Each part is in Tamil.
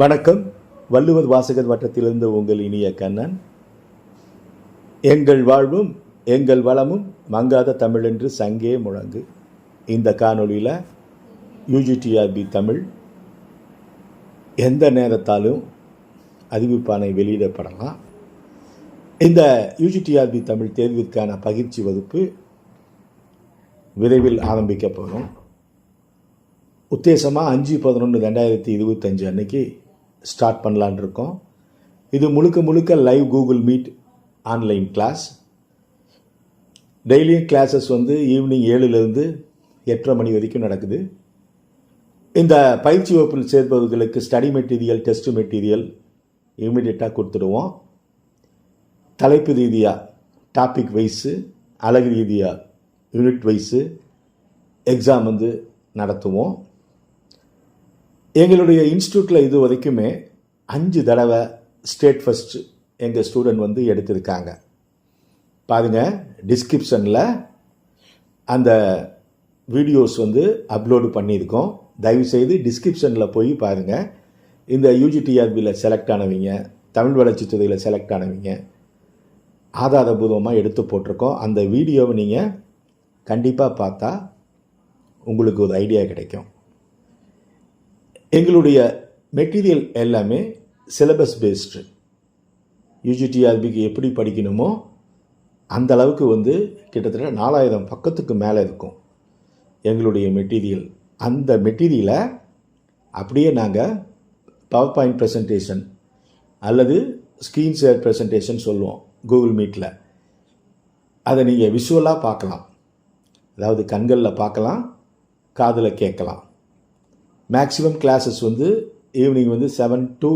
வணக்கம். வள்ளுவர் வாசகர் வட்டத்திலிருந்து உங்கள் இனிய கண்ணன். எங்கள் வாழ்வும் எங்கள் வளமும் மங்காத தமிழ் என்று சங்கே முழங்கு. இந்த காணொளியில் யூஜிடிஆர்பி தமிழ் எந்த நேரத்தாலும் அறிவிப்பானை வெளியிடப்படலாம். இந்த யூஜிடிஆர்பி தமிழ் தேர்விற்கான பயிற்சி வகுப்பு விரைவில் ஆரம்பிக்க போகிறோம் உத்தேசமாக அஞ்சு பதினொன்று ரெண்டாயிரத்தி இருபத்தஞ்சு அன்னைக்கு ஸ்டார்ட் பண்ணலான் இருக்கோம். இது முழுக்க முழுக்க live Google Meet online class டெய்லியும் கிளாஸஸ் வந்து ஈவினிங் ஏழுலேருந்து எட்டரை மணி வரைக்கும் நடக்குது. இந்த பயிற்சி வகுப்பில் சேர்ப்பவர்களுக்கு ஸ்டடி மெட்டீரியல் டெஸ்ட் மெட்டீரியல் இமீடியட்டாக கொடுத்துடுவோம். தலைப்பு ரீதியாக டாபிக் வைஸு அழகு ரீதியாக யூனிட் வைஸு எக்ஸாம் வந்து நடத்துவோம். எங்களுடைய இன்ஸ்டியூட்டில் இது வரைக்குமே அஞ்சு தடவை ஸ்டேட் ஃபஸ்ட் எங்கள் ஸ்டூடெண்ட் வந்து எடுத்திருக்காங்க. பாருங்கள் டிஸ்கிரிப்ஷனில் அந்த வீடியோஸ் வந்து அப்லோடு பண்ணியிருக்கோம். தயவுசெய்து டிஸ்கிரிப்ஷனில் போய் பாருங்கள் இந்த யூஜிடிஆர்பியில் செலக்ட் ஆனவங்க தமிழ் வளர்ச்சித்துறையில் செலக்ட் ஆனவங்க ஆதாரபூர்வமாக எடுத்து போட்டிருக்கோம். அந்த வீடியோவை நீங்கள் கண்டிப்பாக பார்த்தா உங்களுக்கு ஒரு ஐடியா கிடைக்கும். எங்களுடைய மெட்டீரியல் எல்லாமே சிலபஸ் பேஸ்டு யூஜிடிஆர்பிக்கு எப்படி படிக்கணுமோ அந்த அளவுக்கு வந்து கிட்டத்தட்ட நாலாயிரம் பக்கத்துக்கு மேலே இருக்கும் எங்களுடைய மெட்டீரியல். அந்த மெட்டீரியலை அப்படியே நாங்கள் பவர் பாயிண்ட் ப்ரெசன்டேஷன் அல்லது ஸ்க்ரீன் ஷேர் ப்ரெசன்டேஷன் சொல்லுவோம் கூகுள் மீட்டில் அதை நீங்கள் விஷுவலாக பார்க்கலாம். அதாவது கண்களில் பார்க்கலாம் காதில் கேட்கலாம். மேக்ஸிமம் கிளாஸஸ் வந்து ஈவினிங் வந்து செவன் டு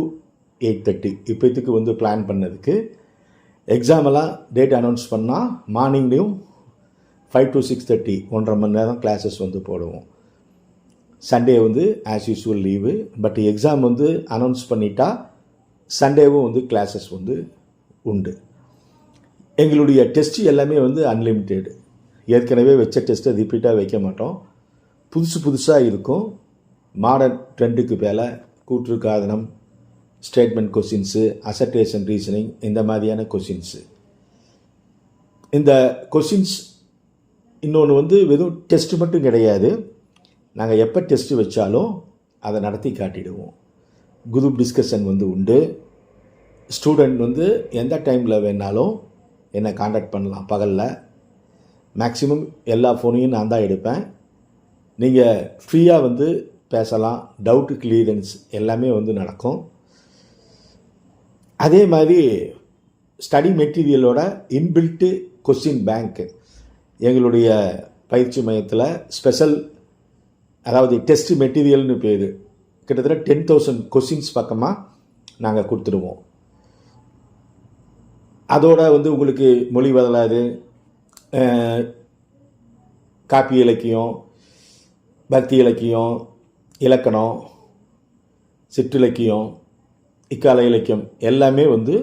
எயிட் தேர்ட்டி இப்போத்துக்கு வந்து பிளான் பண்ணதுக்கு எக்ஸாமெல்லாம் டேட் அனௌன்ஸ் பண்ணால் மார்னிங்லேயும் ஃபைவ் டு சிக்ஸ் தேர்ட்டி ஒன்றரை மணி நேரம் கிளாஸஸ் வந்து போடுவோம். சண்டே வந்து as usual leave but exam வந்து அனௌன்ஸ் பண்ணிட்டா சண்டேவும் வந்து கிளாஸஸ் வந்து உண்டு. எங்களுடைய டெஸ்ட்டு எல்லாமே வந்து அன்லிமிட்டெடு ஏற்கனவே வச்ச டெஸ்ட்டை ரிப்பீட்டாக வைக்க மாட்டோம். புதுசு புதுசாக இருக்கும். மாடர்ன் ட்ரெண்டுக்கு மேலே கூற்று காதனம் ஸ்டேட்மெண்ட் கொஷின்ஸு அசர்டேஷன் ரீசனிங் இந்த மாதிரியான கொஷின்ஸு இந்த கொஷின்ஸ் இன்னொன்று வந்து வெறும் டெஸ்ட் மட்டும் கிடையாது. நாங்கள் எப்போ டெஸ்ட் வச்சாலும் அதை நடத்தி காட்டிடுவோம். குரூப் டிஸ்கஷன் வந்து உண்டு. ஸ்டூடெண்ட் வந்து எந்த டைமில் வேணாலும் என்னை காண்டாக்ட் பண்ணலாம் பகலில். மேக்ஸிமம் எல்லா ஃபோனையும் நான் தான் எடுப்பேன். நீங்கள் ஃப்ரீயாக வந்து பேசலாம். டவுட்டு கிளியரன்ஸ் எல்லாமே வந்து நடக்கும். அதே மாதிரி ஸ்டடி மெட்டீரியலோட இன்பில்ட்டு கொஸ்டின் பேங்க்கு எங்களுடைய பயிற்சி மையத்தில் ஸ்பெஷல் அதாவது டெஸ்ட் மெட்டீரியல்னு பேர். கிட்டத்தட்ட டென் தௌசண்ட் கொஸ்டின்ஸ் பக்கமாக நாங்கள் கொடுத்துருவோம். அதோட வந்து உங்களுக்கு மொழி வரலாறு காப்பி இலக்கியம் பக்தி இலக்கியம் இலக்கணம் சிற்றிலக்கியம் இக்கால இலக்கியம் எல்லாமே வந்து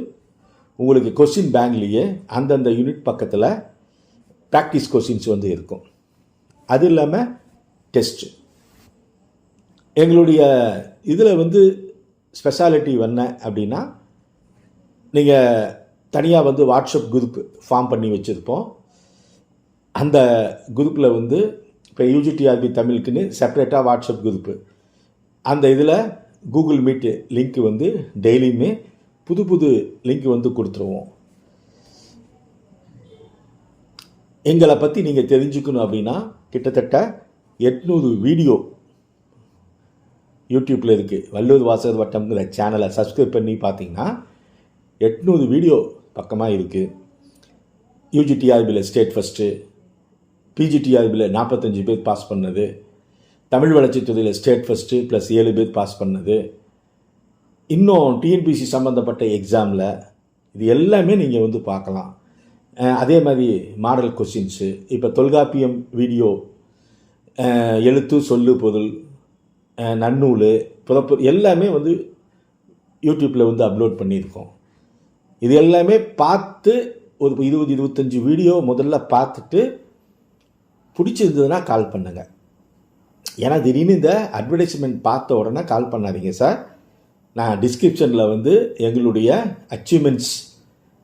உங்களுக்கு கொஸ்டின் பேங்க்லேயே அந்தந்த யூனிட் பக்கத்தில் ப்ராக்டிஸ் கொஸ்டின்ஸ் வந்து இருக்கும். அது இல்லாமல் டெஸ்ட்டு எங்களுடைய இதில் வந்து ஸ்பெஷாலிட்டி என்ன அப்படின்னா நீங்கள் தனியாக வந்து வாட்ஸ்அப் குரூப் ஃபார்ம் பண்ணி வச்சுருப்போம். அந்த குரூப்பில் வந்து இப்போ யூஜிடிஆர்பி தமிழுக்குன்னு செப்பரேட்டாக வாட்ஸ்அப் குரூப்பு அந்த இதில் கூகுள் மீட்டு லிங்க் வந்து டெய்லியுமே புது புது லிங்க் வந்து கொடுத்துருவோம். எங்களை பற்றி நீங்கள் தெரிஞ்சுக்கணும் அப்படின்னா கிட்டத்தட்ட எட்நூறு வீடியோ யூடியூப்பில் இருக்குது வல்லூர் வாசகர் வட்டம்ங்கிற சேனலை சப்ஸ்கிரைப் பண்ணி பார்த்தீங்கன்னா எட்நூறு வீடியோ பக்கமாக இருக்குது யூஜிடிஆர்பியில் ஸ்டேட் ஃபஸ்ட்டு பிஜிடிஆர்பியில் நாற்பத்தஞ்சு பேர் பாஸ் பண்ணது. தமிழ் வளர்ச்சித்துறையில் ஸ்டேட் ஃபஸ்ட்டு ப்ளஸ் ஏழு பேர் பாஸ் பண்ணது. இன்னும் டிஎன்பிசி சம்மந்தப்பட்ட எக்ஸாமில் இது எல்லாமே நீங்கள் வந்து பார்க்கலாம். அதே மாதிரி மாடல் கொஸ்டின்ஸு இப்போ தொல்காப்பியம் வீடியோ எழுத்து சொல்லு பொருள் நன்னூல் புறப்பு எல்லாமே வந்து யூடியூப்பில் வந்து அப்லோட் பண்ணியிருக்கோம். இது எல்லாமே பார்த்து ஒரு இருபது இருபத்தஞ்சி வீடியோ முதல்ல பார்த்துட்டு பிடிச்சிருந்ததுன்னா கால் பண்ணுங்கள் ஏன்னா திடீர்னு இந்த அட்வர்டைஸ்மெண்ட் பார்த்த உடனே கால் பண்ணாதீங்க சார் நான் டிஸ்கிரிப்ஷனில் வந்து எங்களுடைய அச்சீவ்மெண்ட்ஸ்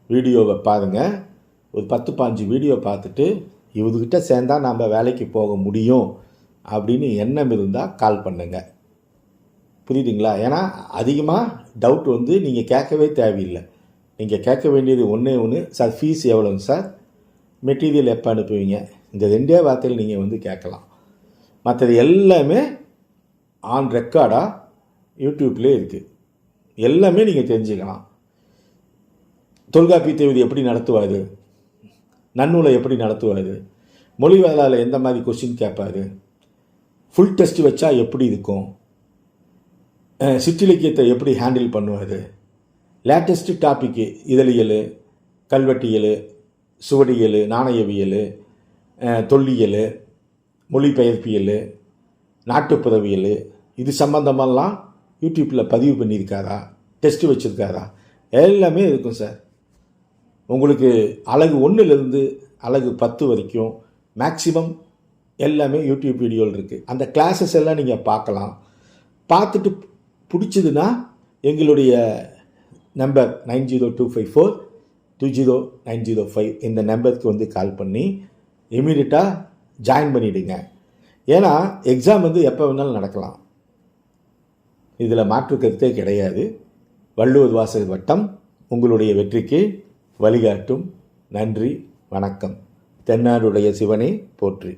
வீடியோவை பாருங்க. ஒரு பத்து பாஞ்சு வீடியோ பார்த்துட்டு இவதுகிட்ட சேர்ந்தா நம்ம வேலைக்கு போக முடியும் அப்படின்னு எண்ணம் இருந்தால் கால் பண்ணுங்க. புரியுதுங்களா? ஏன்னா அதிகமாக டவுட் வந்து நீங்கள் கேட்கவே தேவையில்லை. நீங்கள் கேட்க வேண்டியது ஒன்றே ஒன்று சார் ஃபீஸ் எவ்வளோங்க சார் மெட்டீரியல் எப்போ அனுப்புவீங்க? இந்த ரெண்டே வார்த்தையில் நீங்கள் வந்து கேட்கலாம். மற்றது எல்லாமே ஆன் ரெக்கார்டாக யூடியூப்லேயே இருக்குது எல்லாமே நீங்கள் தெரிஞ்சுக்கலாம். தொல்காப்பிய தேவதி எப்படி நடத்துவார்? நன்னூலை எப்படி நடத்துவார்? மொழி வேளாள எந்த மாதிரி கொஸ்டின் கேட்பாரு? ஃபுல் டெஸ்ட் வச்சா எப்படி இருக்கும்? சிற்றிலக்கியத்தை எப்படி ஹேண்டில் பண்ணுவார்? லேட்டஸ்ட்டு டாப்பிக்கு இதழியல் கல்வெட்டியல் சுவடியல் நாணயவியல் தொல்லியல் மொழிபெயர்ப்பியல் நாட்டுப்புறவியல் இது சம்மந்தமெல்லாம் யூடியூப்பில் பதிவு பண்ணியிருக்காரா? டெஸ்ட் வச்சுருக்காரா? எல்லாமே இருக்கும் சார். உங்களுக்கு அழகு ஒன்றுலேருந்து அழகு பத்து வரைக்கும் மேக்ஸிமம் எல்லாமே யூடியூப் வீடியோவில் இருக்குது அந்த கிளாஸஸ் எல்லாம் நீங்கள் பார்க்கலாம். பார்த்துட்டு பிடிச்சதுன்னா எங்களுடைய number nine zero two five four two zero nine zero five இந்த நம்பருக்கு வந்து கால் பண்ணி இமீடியட்டாக ஜாயின் பண்ணிவிடுங்க ஏன்னா எக்ஸாம் வந்து எப்போ வேணாலும் நடக்கலாம். இதில் மாற்று கருத்தே கிடையாது. வள்ளுவர் வாசல் வட்டம் உங்களுடைய வெற்றிக்கு வழிகாட்டும். நன்றி வணக்கம். தென்னாடுடைய சிவனே போற்றி.